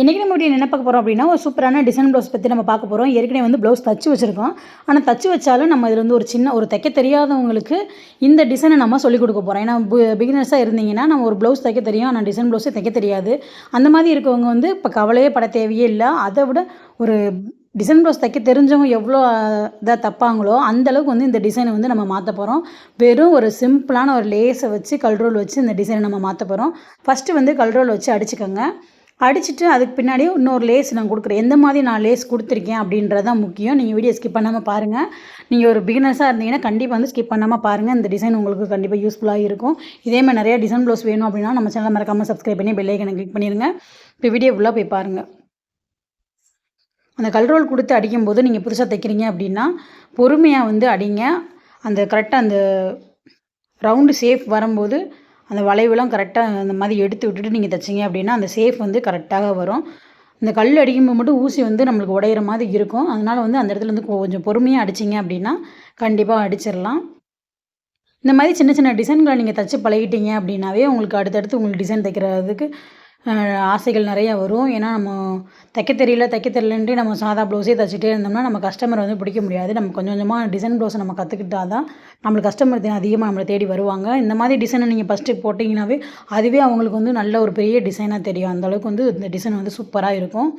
இன்றைக்கி நம்ம என்ன பார்க்க போகிறோம் அப்படின்னா ஒரு சூப்பரான டிசைன் ப்ளவுஸ் பற்றி நம்ம பார்க்க போகிறோம் ஏற்கனவே வந்து ப்ளவுஸ் தச்சு வச்சுருக்கோம். ஆனால் தச்சு வச்சாலும் நம்ம இதில் வந்து ஒரு சின்ன ஒரு தைக்க தெரியாதவங்களுக்கு இந்த டிசைனை நம்ம சொல்லிக் கொடுக்க போகிறோம் ஏன்னா பிகினர்ஸாக இருந்தீங்கன்னா நம்ம ஒரு ப்ளவுஸ் தைக்க தெரியும். ஆனால் டிசைன் ப்ளவுஸே தைக்க தெரியாது. அந்த மாதிரி இருக்கவங்க வந்து இப்போ கவலையே பட தேவையே இல்லை. அதை விட ஒரு டிசைன் ப்ளவுஸ் தைக்க தெரிஞ்சவங்க எவ்வளோ இதாக தப்பாங்களோ அந்தளவுக்கு வந்து இந்த டிசைனை வந்து நம்ம மாற்ற போகிறோம் வெறும் ஒரு சிம்பிளான ஒரு லேஸை வச்சு கல்ரோல் வச்சு இந்த டிசைனை நம்ம மாற்ற போகிறோம் ஃபஸ்ட்டு வந்து கல்ரோல் வச்சு அடிச்சுக்கோங்க. அடிச்சுட்டு அதுக்கு பின்னாடி இன்னொரு லேஸ் நான் கொடுக்குறேன். எந்த மாதிரி நான் லேஸ் கொடுத்துருக்கேன் அப்படின்றது தான் முக்கியம். நீங்கள் வீடியோ ஸ்கிப் பண்ணாமல் பாருங்கள் நீங்கள் ஒரு பிகினர்ஸாக இருந்தீங்கன்னா கண்டிப்பாக வந்து ஸ்கிப் பண்ணாமல் பாருங்கள் இந்த டிசைன் உங்களுக்கு கண்டிப்பாக யூஸ்ஃபுல்லாக இருக்கும். இதே மாதிரி நிறைய டிசைன் ப்ளவுஸ் வேணும் அப்படின்னா நம்ம சேனல் மறக்காமல் சப்ஸ்கிரைப் பண்ணி பெல்லைக்கனை கிளிக் பண்ணிடுங்க இப்போ வீடியோ ஃபுல்லாக போய் பாருங்கள் அந்த கல்ரோல் கொடுத்து அடிக்கும்போது நீங்கள் புதுசாக தைக்கிறீங்க அப்படின்னா பொறுமையாக வந்து அடிங்க. அந்த கரெக்டாக அந்த ரவுண்டு சேஃப் வரும்போது அந்த வளைவுலாம் கரெக்டாக அந்த மாதிரி எடுத்து விட்டுட்டு நீங்கள் தைச்சிங்க அப்படின்னா அந்த சேஃப் வந்து கரெக்டாக வரும். இந்த கல் அடிக்கும்போது மட்டும் ஊசி வந்து நம்மளுக்கு உடையிற மாதிரி இருக்கும். அதனால் வந்து அந்த இடத்துல வந்து கொஞ்சம் பொறுமையாக அடிச்சிங்க அப்படின்னா கண்டிப்பாக அடிச்சிடலாம். இந்த மாதிரி சின்ன சின்ன டிசைன்களை நீங்கள் தைச்சி பழகிட்டீங்க அப்படின்னாவே உங்களுக்கு அடுத்தடுத்து உங்களுக்கு டிசைன் தைக்கிறதுக்கு ஆசைகள் நிறையா வரும். ஏன்னா நம்ம தைக்க தெரியல தைக்க தெரியலன்ட்டு நம்ம சாதா ப்ளவுஸே தைச்சிட்டே இருந்தோம்னா நம்ம கஸ்டமர் வந்து பிடிக்க முடியாது. நம்ம கொஞ்சம் கொஞ்சமாக டிசைன் ப்ளவுஸை நம்ம கற்றுக்கிட்டா தான் நம்மளுக்கு கஸ்டமர் அதிகமாக நம்மளை தேடி வருவாங்க. இந்த மாதிரி டிசைனை நீங்கள் ஃபஸ்ட்டு போட்டிங்கனாவே அதுவே அவங்களுக்கு வந்து நல்ல ஒரு பெரிய டிசைனாக தெரியும். அந்தளவுக்கு வந்து இந்த டிசைன் வந்து சூப்பராக இருக்கும்.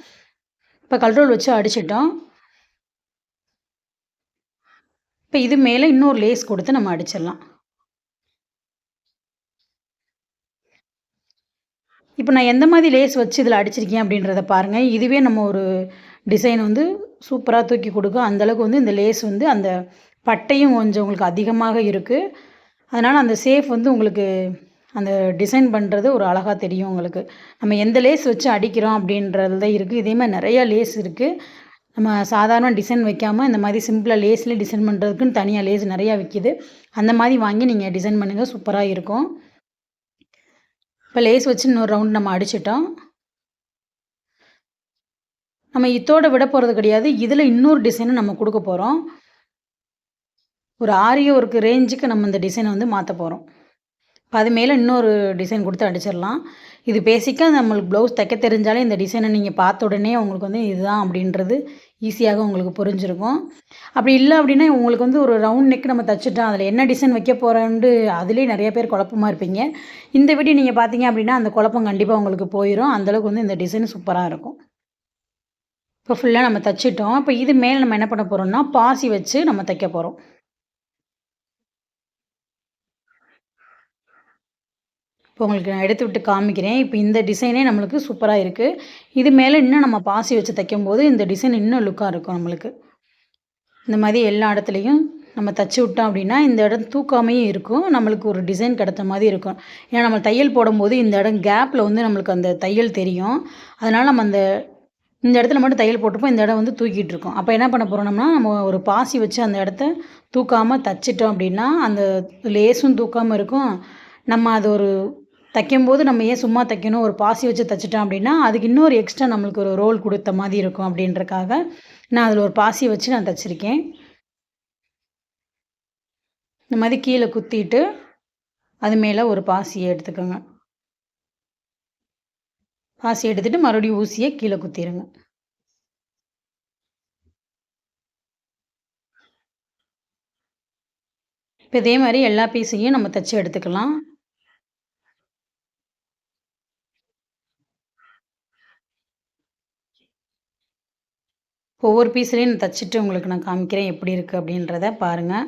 இப்போ கல்ரோல் வச்சு அடிச்சிட்டோம். இப்போ இது மேலே இன்னொரு லேஸ் கொடுத்து நம்ம அடிச்சிடலாம். இப்போ நான் எந்த மாதிரி லேஸ் வச்சு இதில் அடிச்சிருக்கேன் அப்படின்றத பாருங்கள் இதுவே நம்ம ஒரு டிசைன் வந்து சூப்பராக தூக்கி கொடுக்கும். அந்தளவுக்கு வந்து இந்த லேஸ் வந்து அந்த பட்டையும் கொஞ்சம் உங்களுக்கு அதிகமாக இருக்குது அதனால் அந்த சேஃப் வந்து உங்களுக்கு அந்த டிசைன் பண்ணுறது ஒரு அழகாக தெரியும் உங்களுக்கு. நம்ம எந்த லேஸ் வச்சு அடிக்கிறோம் அப்படின்றது தான் இருக்குது இதே மாதிரி நிறையா லேஸ் இருக்குது நம்ம சாதாரண டிசைன் வைக்காமல் இந்த மாதிரி சிம்பிளாக லேஸ்லேயே டிசைன் பண்ணுறதுக்குன்னு தனியாக லேஸ் நிறையா விற்கிது அந்த மாதிரி வாங்கி நீங்கள் டிசைன் பண்ணுங்கள் சூப்பராக இருக்கும். இப்போ லேஸ் வச்சு இன்னொரு ரவுண்ட் நம்ம அடிச்சிட்டோம். நம்ம இத்தோடு விட போகிறது கிடையாது. இதில் இன்னொரு டிசைனை நம்ம கொடுக்க போகிறோம் ஒரு ஆரிய ஒர்க்கு ரேஞ்சுக்கு நம்ம இந்த டிசைனை வந்து மாற்ற போகிறோம் இப்போ அது மேலே இன்னொரு டிசைன் கொடுத்து அடிச்சிடலாம். இது பேசிக்காக நம்மளுக்கு ப்ளவுஸ் தைக்க தெரிஞ்சாலே இந்த டிசைனை நீங்கள் பார்த்த உடனே உங்களுக்கு வந்து இதுதான் அப்படின்றது ஈஸியாக உங்களுக்கு புரிஞ்சிருக்கும். அப்படி இல்லை அப்படின்னா உங்களுக்கு வந்து ஒரு ரவுண்ட் நெக் நம்ம தைச்சிட்டோம் அதில் என்ன டிசைன் வைக்க போகிறோன்ட்டு அதுலேயே நிறைய பேர் குழப்பமாக இருப்பீங்க. இந்த வீடியோ நீங்கள் பார்த்தீங்க அப்படின்னா அந்த குழப்பம் கண்டிப்பாக உங்களுக்கு போயிடும் அந்தளவுக்கு வந்து இந்த டிசைன் சூப்பராக இருக்கும். இப்போ ஃபுல்லாக நம்ம தைச்சிட்டோம். இப்போ இது மேலே நம்ம என்ன பண்ண போகிறோம்னா பாசி வச்சு நம்ம தைக்க போகிறோம் இப்போ உங்களுக்கு நான் எடுத்து விட்டு காமிக்கிறேன். இப்போ இந்த டிசைனே நம்மளுக்கு சூப்பராக இருக்குது இது மேலே இன்னும் நம்ம பாசி வச்சு தைக்கும்போது இந்த டிசைன் இன்னும் லுக்காக இருக்கும் நம்மளுக்கு. இந்த மாதிரி எல்லா இடத்துலையும் நம்ம தச்சு விட்டோம் அப்படின்னா இந்த இடம் தூக்காமையும் இருக்கும். நம்மளுக்கு ஒரு டிசைன் கிடைத்த மாதிரி இருக்கும். ஏன்னா நம்ம தையல் போடும்போது இந்த இடம் கேப்பில் வந்து நம்மளுக்கு அந்த தையல் தெரியும். அதனால் நம்ம அந்த இந்த இடத்துல மட்டும் தையல் போட்டுப்போம் இந்த இடம் வந்து தூக்கிட்டு இருக்கோம். அப்போ என்ன பண்ண போகிறோம்னா நம்ம ஒரு பாசி வச்சு அந்த இடத்த தூக்காமல் தைச்சிட்டோம் அப்படின்னா அந்த லேஸும் தூக்காமல் இருக்கும். நம்ம அது ஒரு தைக்கும்போது நம்ம ஏன் சும்மா தைக்கணும்? ஒரு பாசி வச்சு தைச்சிட்டோம் அப்படின்னா அதுக்கு இன்னொரு எக்ஸ்ட்ரா நம்மளுக்கு ஒரு ரோல் கொடுத்த மாதிரி இருக்கும் அப்படின்றக்காக நான் அதில் ஒரு பாசி வச்சு நான் தைச்சிருக்கேன். இந்த மாதிரி கீழே குத்திட்டு அது மேலே ஒரு பாசியை எடுத்துக்கோங்க. பாசி எடுத்துகிட்டு மறுபடியும் ஊசியை கீழே குத்திடுங்க இப்போ இதே மாதிரி எல்லா பீஸையும் நம்ம தைச்சி எடுத்துக்கலாம். ஒவ்வொரு பீஸ்லேயும் நான் தைச்சிட்டு உங்களுக்கு நான் காமிக்கிறேன் எப்படி இருக்குது அப்படின்றத பாருங்கள்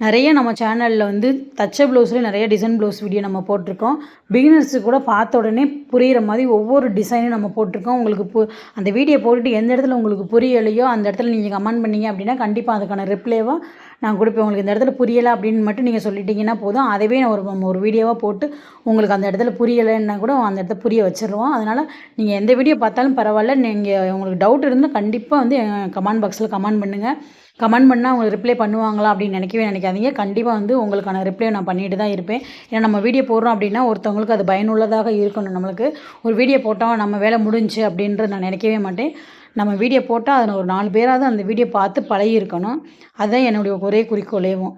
நிறைய நம்ம சேனலில் வந்து தச்ச ப்ளவுஸில் நிறைய டிசைன் ப்ளவுஸ் வீடியோ நம்ம போட்டிருக்கோம். பிகினர்ஸு கூட பார்த்த உடனே புரிகிற மாதிரி ஒவ்வொரு டிசைனும் நம்ம போட்டிருக்கோம். உங்களுக்கு பு அந்த வீடியோ போட்டுட்டு எந்த இடத்துல உங்களுக்கு புரியலையோ அந்த இடத்துல நீங்கள் கமெண்ட் பண்ணீங்க அப்படின்னா கண்டிப்பாக அதுக்கான ரிப்ளேவாக நான் கொடுப்பேன். உங்களுக்கு இந்த இடத்துல புரியலை அப்படின்னு மட்டும் நீங்கள் சொல்லிட்டீங்கன்னா போதும். அதவே நான் ஒரு ஒரு வீடியோவாக போட்டு உங்களுக்கு அந்த இடத்துல புரியலைன்னா கூட அந்த இடத்த புரிய வச்சிருவோம். அதனால் நீங்கள் எந்த வீடியோ பார்த்தாலும் பரவாயில்ல. நீங்கள் உங்களுக்கு டவுட் இருந்தால் கண்டிப்பாக வந்து கமெண்ட் பாக்ஸில் கமெண்ட் பண்ணுங்கள் கமெண்ட் பண்ணால் அவங்க ரிப்ளை பண்ணுவாங்களா அப்படின்னு நினைக்கவே நினைக்காதீங்க. கண்டிப்பாக வந்து உங்களுக்கான ரிப்ளை நான் பண்ணிட்டு தான் இருப்பேன். ஏன்னா நம்ம வீடியோ போடுறோம் அப்படின்னா ஒருத்தவங்களுக்கு அது பயனுள்ளதாக இருக்கணும். நம்மளுக்கு ஒரு வீடியோ போட்டால் நம்ம வேலை முடிஞ்சு அப்படின்றது நான் நினைக்கவே மாட்டேன். நம்ம வீடியோ போட்டால் அதில் ஒரு நாலு பேராவது அந்த வீடியோ பார்த்து பழகியிருக்கணும். அதுதான் என்னுடைய ஒரே குறிக்கோளேவும்.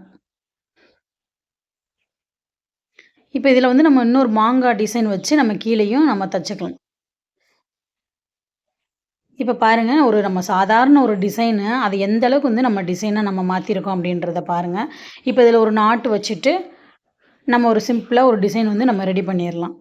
இப்போ இதில் வந்து நம்ம இன்னொரு மாங்காய் டிசைன் வச்சு நம்ம கீழேயும் நம்ம தச்சுக்கலாம். இப்போ பாருங்கள் ஒரு நம்ம சாதாரண ஒரு டிசைனு அது எந்த அளவுக்கு வந்து நம்ம டிசைனை நம்ம மாற்றிருக்கோம் அப்படின்றத பாருங்கள் இப்போ இதில் ஒரு நாட்டு வச்சுட்டு நம்ம ஒரு சிம்பிளாக ஒரு டிசைன் வந்து நம்ம ரெடி பண்ணிடலாம்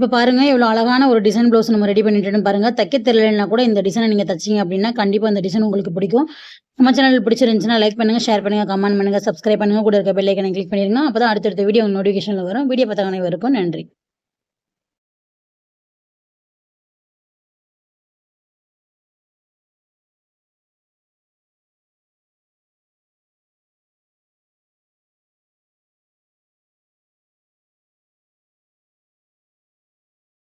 இப்போ பாருங்கள் இவ்வளோ அழகான ஒரு டிசைன் ப்ளவுஸ் நம்ம ரெடி பண்ணிட்டுன்னு பாருங்கள் தைக்க தெரியலனா கூட இந்த டிசைனை நீங்கள் தைச்சிங்க அப்படின்னா கண்டிப்பாக இந்த டிசைன் உங்களுக்கு பிடிக்கும். நம்ம சேனல் பிடிச்சிருந்துச்சுன்னா லைக் பண்ணுங்கள் ஷேர் பண்ணுங்கள் கமெண்ட் பண்ணுங்கள் சப்ஸ்கிரைப் பண்ணுங்கள் கூட இருக்க பெல்லைக்கனை கிளிக் பண்ணிடுங்க அப்போ தான் அடுத்தடுத்த வீடியோ நோட்டிஃபிகேஷனில் வரும். வீடியோ பார்த்தாங்க அனைவருக்கும் நன்றி.